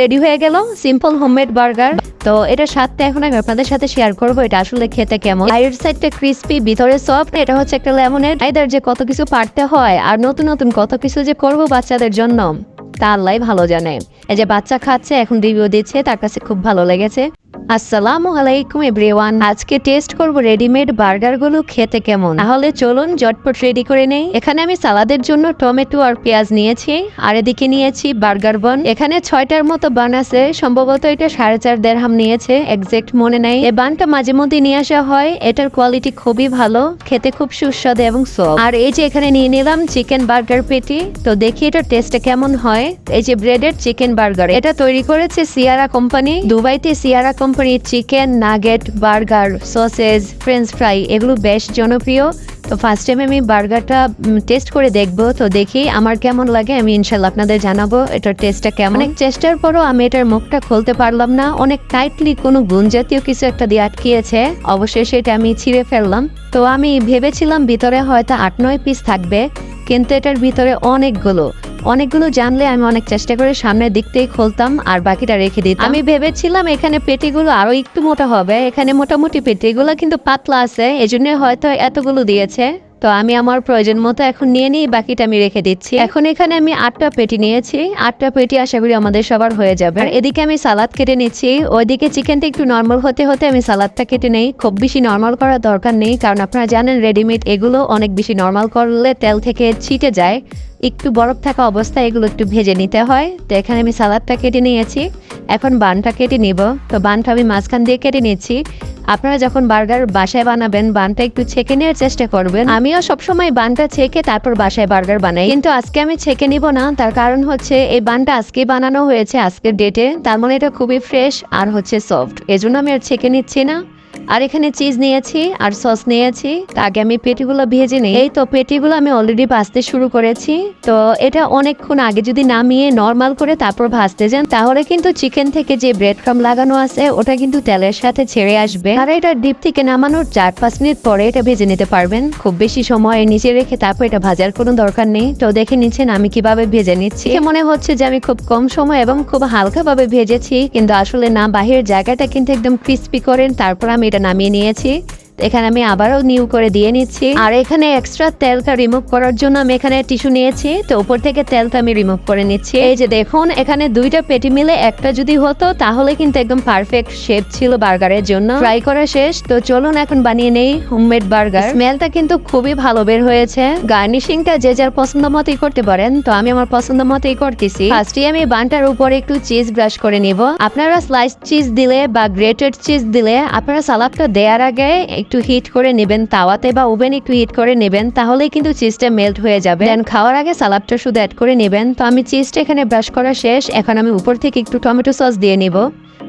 Ready হয়ে গেল simple homemade burger তো এটা স্বাদটা এখন আমি আপনাদের সাথে শেয়ার করব, এটা আসলে খেতে কেমন। বাইরের সাইডটা ক্রিস্পি ভিতরে সফট এটা হচ্ছে একটা লেমনের আইদার যে কত কিছু পারতে হয়, আর নতুন নতুন কত কিছু যে করব বাচ্চাদের জন্য, তা আল্লাহ ভালো জানে। এই যে বাচ্চা খাচ্ছে, এখন রিভিউ দিচ্ছে, তার কাছে খুব ভালো লেগেছে। আসসালামু আলাইকুম এভরিওয়ান। আজকে টেস্ট করব রেডিমেড বার্গারগুলো খেতে কেমন। তাহলে চলুন ঝটপট রেডি করে নেই। এখানে আমি সালাদের জন্য টমেটো আর পেঁয়াজ নিয়েছি, আর এদিকে নিয়েছি বার্গার বন। এখানে ছয়টার মতো বান আছে, সম্ভবত এটা সাড়ে চার দেড়হাম নিয়েছে এক্সাক্ট মনে নাই। এই বানটা মাঝে মধ্যে নিয়ে আসা হয়, এটার কোয়ালিটি খুবই ভালো, খেতে খুব সুস্বাদু এবং সফট আর এই যে এখানে নিয়ে নিলাম চিকেন বার্গার পেটি তো দেখি এটার টেস্টটা কেমন হয়। এই যে ব্রেডেড চিকেন বার্গার এটা তৈরি করেছে সিয়ারা কোম্পানি দুবাইতে সিয়ারা কোম্পানির chicken, nugget, burger, sausage, french fry, এগুলো বেশ জনপ্রিয়। তো ফার্স্ট টাইম আমি বার্গারটা টেস্ট করে দেখব। তো দেখি আমার কেমন লাগে, আমি ইনশাল্লাহ আপনাদের জানাব এটার টেস্টটা কেমন। অনেক চেষ্টার পরও আমি এটার মুখটা খুলতে পারলাম না। অনেক টাইটলি কোনো গুণ জাতীয় কিছু একটা দিয়ে আটকিয়েছে। অবশ্যই সেটা আমি ছিঁড়ে ফেললাম। তো আমি ভেবেছিলাম ভিতরে হয়তো আট নয় পিস থাকবে, কিন্তু এটার ভিতরে অনেকগুলো। অনেকগুলো জানলে আমি অনেক চেষ্টা করে সামনের দিক থেকে খুলতাম আর বাকিটা রেখে দিতাম। আমি ভেবেছিলাম এখানে পেটিগুলো আরও একটু মোটা হবে। এখানে মোটামুটি পেটিগুলো কিন্তু পাতলা আছে। এজন্য হয়তো এতগুলো দিয়েছে। তো আমি আমার প্রয়োজন মতো এখন নিয়ে নিই, বাকিটা আমি রেখে দিচ্ছি। এখন এখানে আমি আটটা পেটি নিয়েছি। আটটা পেটি আশা করি আমাদের সবার হয়ে যাবে। আর এদিকে আমি সালাদ কেটে নিচ্ছি। ওইদিকে চিকেনটা একটু নর্মাল হতে হতে আমি সালাদটা কেটে নেই। খুব বেশি নর্মাল করার দরকার নেই, কারণ আপনারা জানেন রেডিমেড এগুলো অনেক বেশি নর্মাল করলে তেল থেকে ছিটে যায়। একটু বরফ থাকা অবস্থায় এগুলো একটু ভেজে নিতে হয়। তো এখানে আমি সালাদটা কেটে নিয়েছি। এখন বানটা কেটে নিব। তো বানটা আমি মাঝখান দিয়ে কেটে নিচ্ছি। আপনারা যখন বার্গার বাসায় বানাবেন, বানটা একটু ছেঁকে নেওয়ার চেষ্টা করবেন। আমিও সবসময় বানটা ছেঁকে তারপর বাসায় বার্গার বানাই। কিন্তু আজকে আমি ছেঁকে নিব না, তার কারণ হচ্ছে এই বানটা আজকে বানানো হয়েছে, আজকের ডেটে। তার মানে এটা খুবই ফ্রেশ আর হচ্ছে সফট এজন্য আমি আর ছেঁকে নিচ্ছি না। আর এখানে চিজ নিয়েছি আর সস নিয়েছি। আগে আমি পেটিগুলো ভেজে নিই। এই তো পেটিগুলো আমি অলরেডি ভাজতে শুরু করেছি। তো এটা অনেকক্ষণ আগে যদি নামিয়ে নর্মাল করে তারপর ভাজতে যান, তাহলে কিন্তু চিকেন থেকে যে ব্রেড ক্রাম লাগানো আছে, ওটা কিন্তু তেলের সাথে ছেড়ে আসবে। আর এটা ডিপ থেকে নামানোর চার পাঁচ মিনিট পরে এটা ভেজে নিতে পারবেন। খুব বেশি সময় নিচে রেখে তারপর এটা ভাজার কোনো দরকার নেই। তো দেখে নিচ্ছেন আমি কীভাবে ভেজে নিচ্ছি। মনে হচ্ছে যে আমি খুব কম সময় এবং খুব হালকাভাবে ভেজেছি, কিন্তু আসলে না, বাহিরের জায়গাটা কিন্তু একদম ক্রিস্পি করেন, তারপর আমি এটা নামিয়ে নিয়েছি। এখানে আমি আবারও নিউ করে দিয়ে নিচ্ছি। আর এখানে এক্সট্রা তেলটা রিমুভ করার জন্য আমি এখানে টিস্যু নিয়েছি। তো উপর থেকে তেলটা আমি রিমুভ করে নিচ্ছি। এই যে দেখুন, এখানে দুইটা পেটি মিলে একটা যদি হতো, তাহলে কিন্তু একদম পারফেক্ট শেপ ছিল বার্গারের জন্য। ফ্রাই করা শেষ। তো চলুন এখন বানিয়ে নেই হোমমেড বার্গার স্মেলটা কিন্তু খুবই ভালো বের হয়েছে। গার্নিশিংটা যে যার পছন্দ মতোই করতে পারেন। তো আমি আমার পছন্দ মতোই করতেছি। ফার্স্টে আমি বানটার উপরে একটু চিজ ব্রাশ করে নিব। আপনারা স্লাইস চিজ দিলে বা গ্রেটেড চিজ দিলে আপনারা সালাদটা দেওয়ার আগে একটু হিট করে নেবেন, তাওয়াতে বা ওভেন একটু হিট করে নেবেন, তাহলেই কিন্তু চিজটা মেল্ট হয়ে যাবে। দেন খাওয়ার আগে সালাদটা শুধু অ্যাড করে নেবেন। তো আমি চিজটা এখানে ব্রাশ করা শেষ। এখন আমি উপর থেকে একটু টমেটো সস দিয়ে নিব।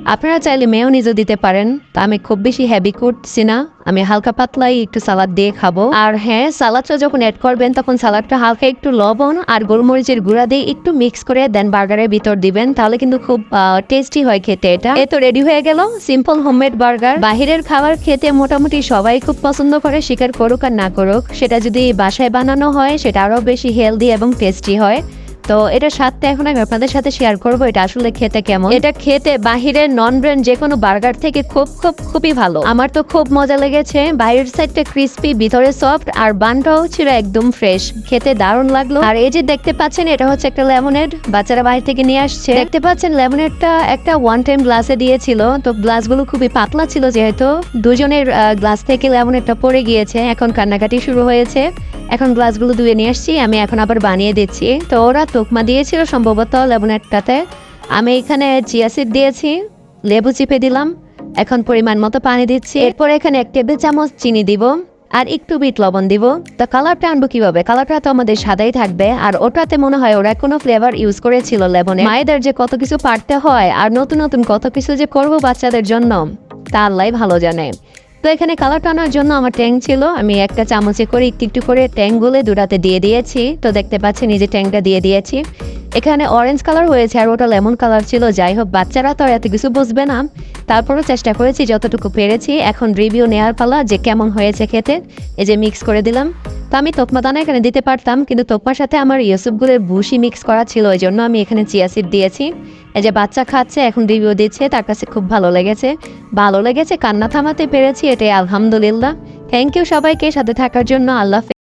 আপনারা চাইলে মেয়োনিজও দিতে পারেন। তা আমি খুব বেশি হেভি করছি না। আমি হালকা পাতলাই একটু সালাদ দিয়ে খাব। আর হ্যাঁ সালাদটা যখন অ্যাড করবেন, তখন সালাদটা হালকা একটু লবণ আর গোলমরিচের গুঁড়া দিয়ে একটু মিক্স করে দেন বার্গারের ভিতর দিবেন। তাহলে কিন্তু খুব টেস্টি হয় খেতে এটা। এ তো রেডি হয়ে গেল। সিম্পল হোমমেড বার্গার বাহিরের খাবার খেতে মোটামুটি সবাই খুব পছন্দ করে স্বীকার করুক আর না করুক। সেটা যদি বাসায় বানানো হয়, সেটা আরও বেশি হেলদি এবং টেস্টি হয়। তো এটা স্বাদটা এখন আমি আপনাদের সাথে শেয়ার করব। এটা আসলে খেতে কেমন? এটা খেতে বাহিরের নন ব্র্যান্ড যে কোনো বার্গার থেকে খুব খুব, খুবই ভালো। আমার তো খুব মজা লেগেছে। বাইরের সাইডটা ক্রিস্পি ভিতরে সফট আর বানটাও ছিল একদম ফ্রেশ খেতে দারুণ লাগল। আর এই যে দেখতে পাচ্ছেন, এটা হচ্ছে একটা লেমনেড বাচ্চারা বাইরে থেকে নিয়ে আসছে। দেখতে পাচ্ছেন লেমনেডটা একটা ওয়ান টাইম গ্লাসে দিয়েছিল। তো গ্লাসগুলো খুবই পাতলা ছিল যেহেতু। দুজনের গ্লাস থেকে লেমনেডটা পড়ে গিয়েছে। এখন কান্নাকাটি শুরু হয়েছে। এখন গ্লাসগুলো ধুয়ে নিয়ে আসছি, আমি এখন আবার বানিয়ে দিচ্ছি। তো ওরা তোকমা দিয়েছিল সম্ভবত লেবনেটটাতে আমি এখানে চিয়াসিড দিয়েছি, লেবু চিপে দিলাম, এখন পরিমাণ মতো পানি দিচ্ছি। এরপর এখানে এক টেবিল চামচ চিনি দিব, আর একটু বিট লবণ দিব। তো কালারটা আনব কীভাবে? কালারটা তো আমাদের সাদাই থাকবে, আর ওটাতে মনে হয় ওরা কোনো ফ্লেভার ইউজ করেছিল লেবনে। মায়েদের যে কত কিছু পারতে হয়, আর নতুন নতুন কত কিছু যে করব বাচ্চাদের জন্য, তা আল্লাহ ভালো জানে। তো এখানে কালার টানার জন্য আমার ট্যাং ছিল। আমি একটা চামচে করে একটু একটু করে ট্যাং গুলে দুটাতে দিয়ে দিয়েছি। তো দেখতে পাচ্ছি নিজে ট্যাংটা দিয়ে দিয়েছি। এখানে অরেঞ্জ কালার হয়েছে আর ওটা লেমন কালার ছিল। যাই হোক, বাচ্চারা তো এত কিছু বুঝবে না। তারপরও চেষ্টা করেছি, যতটুকু পেরেছি। এখন রিভিউ নেওয়ার পালা যে কেমন হয়েছে খেতে, এই যে মিক্স করে দিলাম। তো আমি তোকমা দানা এখানে দিতে পারতাম, কিন্তু তোকমার সাথে আমার ইউসুফগুলোর বুশি মিক্স করা ছিল, ওই জন্য আমি এখানে চিয়া সিড দিয়েছি। এই যে বাচ্চা খাচ্ছে, এখন রিভিউ দিচ্ছে, তার কাছে খুব ভালো লেগেছে। ভালো লেগেছে, কান্না থামাতে পেরেছি, এটাই আলহামদুলিল্লাহ। থ্যাংক ইউ সবাইকে, সাথে থাকার জন্য আল্লাহ।